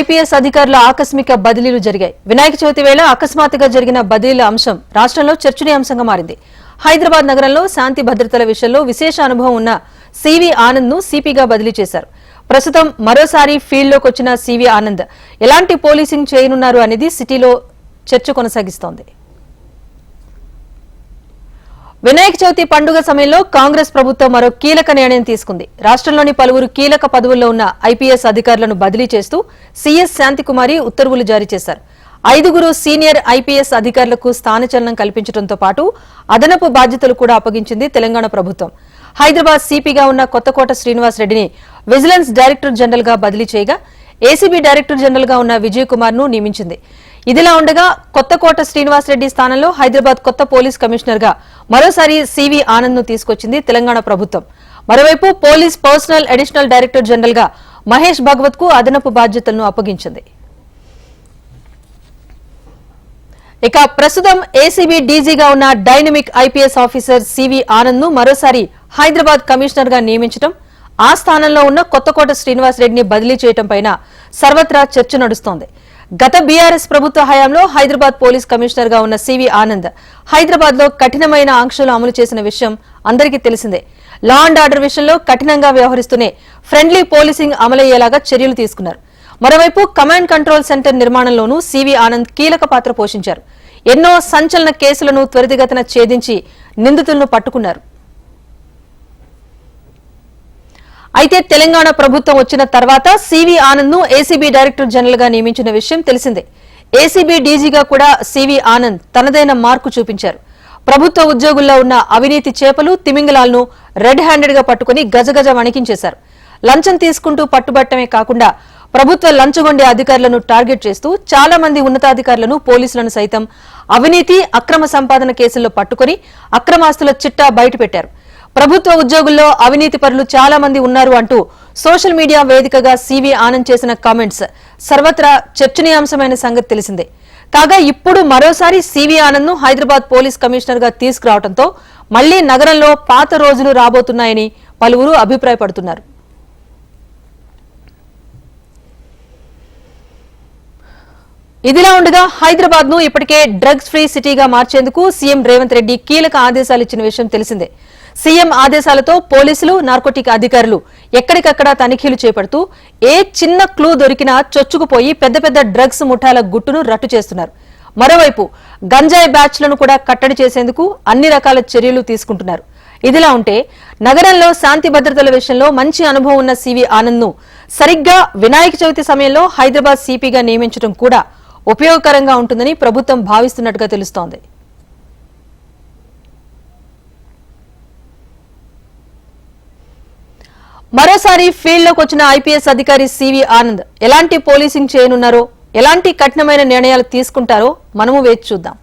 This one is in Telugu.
ఐపీఎస్ అధికారుల ఆకస్మిక బదిలీలు జరిగాయి. వినాయక చవితి వేళ అకస్మాత్తుగా జరిగిన బదిలీల అంశం రాష్ట్రంలో చర్చనీయాంశంగా మారింది. హైదరాబాద్ నగరంలో శాంతి భద్రతల విషయంలో విశేష అనుభవం ఉన్న సివి ఆనంద్ను సిపిగా బదిలీ చేశారు. ప్రస్తుతం మరోసారి ఫీల్డ్లోకి వచ్చిన సివి ఆనంద్ ఎలాంటి పోలీసింగ్ చేయనున్నారు అనేది సిటీలో చర్చ కొనసాగిస్తోంది. వినాయక చవితి పండుగ సమయంలో కాంగ్రెస్ ప్రభుత్వం మరో కీలక నిర్ణయం తీసుకుంది. రాష్ట్రంలోని పలువురు కీలక పదవుల్లో ఉన్న ఐపీఎస్ అధికారులను బదిలీ చేస్తూ సీఎస్ శాంతికుమారి ఉత్తర్వులు జారీ చేశారు. ఐదుగురు సీనియర్ ఐపీఎస్ అధికారులకు స్థానచలనం కల్పించడంతో పాటు అదనపు బాధ్యతలు కూడా అప్పగించింది తెలంగాణ ప్రభుత్వం. హైదరాబాద్ సిపిగా ఉన్న కొత్తకోట శ్రీనివాస్ రెడ్డిని విజిలెన్స్ డైరెక్టర్ జనరల్గా బదిలీ చేయగా ఏసీబీ డైరెక్టర్ జనరల్గా ఉన్న విజయ్ కుమార్ను నియమించింది. ఇదిలా ఉండగా కొత్తకోట శ్రీనివాస్ రెడ్డి స్థానంలో హైదరాబాద్ కొత్త పోలీస్ కమిషనర్గా మరోసారి సివి ఆనంద్ను తీసుకొచ్చింది తెలంగాణ ప్రభుత్వం. మరోవైపు పోలీస్ పర్సనల్ అడిషనల్ డైరెక్టర్ జనరల్గా మహేష్ భగవత్కు అదనపు బాధ్యతలను అప్పగించింది. ఇక ప్రస్తుతం ఏసీబీ డీజీగా ఉన్న డైనమిక్ ఐపీఎస్ ఆఫీసర్ సివి ఆనంద్ను మరోసారి హైదరాబాద్ కమిషనర్గా నియమించడం ఆ స్థానంలో ఉన్న కొత్తకోట శ్రీనివాస్ రెడ్డిని బదిలీ చేయడంపై సర్వత్రా చర్చ నడుస్తోంది. గత బీఆర్ఎస్ ప్రభుత్వ హయాంలో హైదరాబాద్ పోలీస్ కమిషనర్గా ఉన్న సివి ఆనంద్ హైదరాబాద్లో కఠినమైన ఆంక్షలు అమలు చేసిన విషయం అందరికీ తెలిసిందే. లా అండ్ ఆర్డర్ విషయంలో కఠినంగా వ్యవహరిస్తూనే ఫ్రెండ్లీ పోలీసింగ్ అమలయ్యేలాగా చర్యలు తీసుకున్నారు. మరోవైపు కమాండ్ కంట్రోల్ సెంటర్ నిర్మాణంలోనూ సివి ఆనంద్ కీలక పాత్ర పోషించారు. ఎన్నో సంచలన కేసులను త్వరితగతిన ఛేదించి నిందితులను పట్టుకున్నారు. అయితే తెలంగాణ ప్రభుత్వం వచ్చిన తర్వాత సివి ఆనంద్ను ఏసీబీ డైరెక్టర్ జనరల్గా నియమించిన విషయం తెలిసిందే. ఏసీబీ డీజీగా కూడా సివి ఆనంద్ తనదైన మార్కు చూపించారు. ప్రభుత్వ ఉద్యోగుల్లో ఉన్న అవినీతి చేపలు తిమింగలాలను రెడ్ హ్యాండెడ్గా పట్టుకుని గజగజ వణికించేశారు. లంచం తీసుకుంటూ పట్టుబట్టమే కాకుండా ప్రభుత్వ లంచగొండే అధికారులను టార్గెట్ చేస్తూ చాలా మంది ఉన్నతాధికారులను పోలీసులను సైతం అవినీతి అక్రమ సంపాదన కేసుల్లో పట్టుకుని అక్రమాస్తుల చిట్టా బయటపెట్టారు. ప్రభుత్వ ఉద్యోగుల్లో అవినీతి పరులు చాలా మంది ఉన్నారు అంటూ సోషల్ మీడియా వేదికగా సివి ఆనంద్ చేసిన కామెంట్స్ సర్వత్రా చర్చనీయాంశమైన సంగతి తెలిసిందే. కాగా ఇప్పుడు మరోసారి సివి ఆనంద్ను హైదరాబాద్ పోలీస్ కమిషనర్గా తీసుకురావడంతో మళ్ళీ నగరంలో పాత రోజులు రాబోతున్నాయని పలువురు అభిప్రాయపడుతున్నారు. ఇదిలా ఉండగా హైదరాబాద్ను ఇప్పటికే డ్రగ్స్ ఫ్రీ సిటీగా మార్చేందుకు సీఎం రేవంత్ రెడ్డి కీలక ఆదేశాలు ఇచ్చిన విషయం తెలిసిందే. సీఎం ఆదేశాలతో పోలీసులు నార్కోటిక్ అధికారులు ఎక్కడికక్కడ తనిఖీలు చేపడుతూ ఏ చిన్న క్లూ దొరికినా చొచ్చుకుపోయి పెద్ద పెద్ద డ్రగ్స్ ముఠాల గుట్టును రట్టు చేస్తున్నారు. మరోవైపు గంజాయి బ్యాచ్లను కూడా కట్టడి చేసేందుకు అన్ని రకాల చర్యలు తీసుకుంటున్నారు. ఇదిలా ఉంటే నగరంలో శాంతి భద్రతల విషయంలో మంచి అనుభవం ఉన్న సివి ఆనంద్ను సరిగ్గా వినాయక చవితి సమయంలో హైదరాబాద్ సిపిగా నియమించడం కూడా ఉపయోగకరంగా ఉంటుందని ప్రభుత్వం భావిస్తున్నట్టుగా తెలుస్తోంది. మరోసారి ఫీల్డ్లోకి వచ్చిన ఐపీఎస్ అధికారి సివి ఆనంద్ ఎలాంటి పోలీసింగ్ చేయనున్నారో ఎలాంటి కఠినమైన నిర్ణయాలు తీసుకుంటారో మనము వేచి చూద్దాం.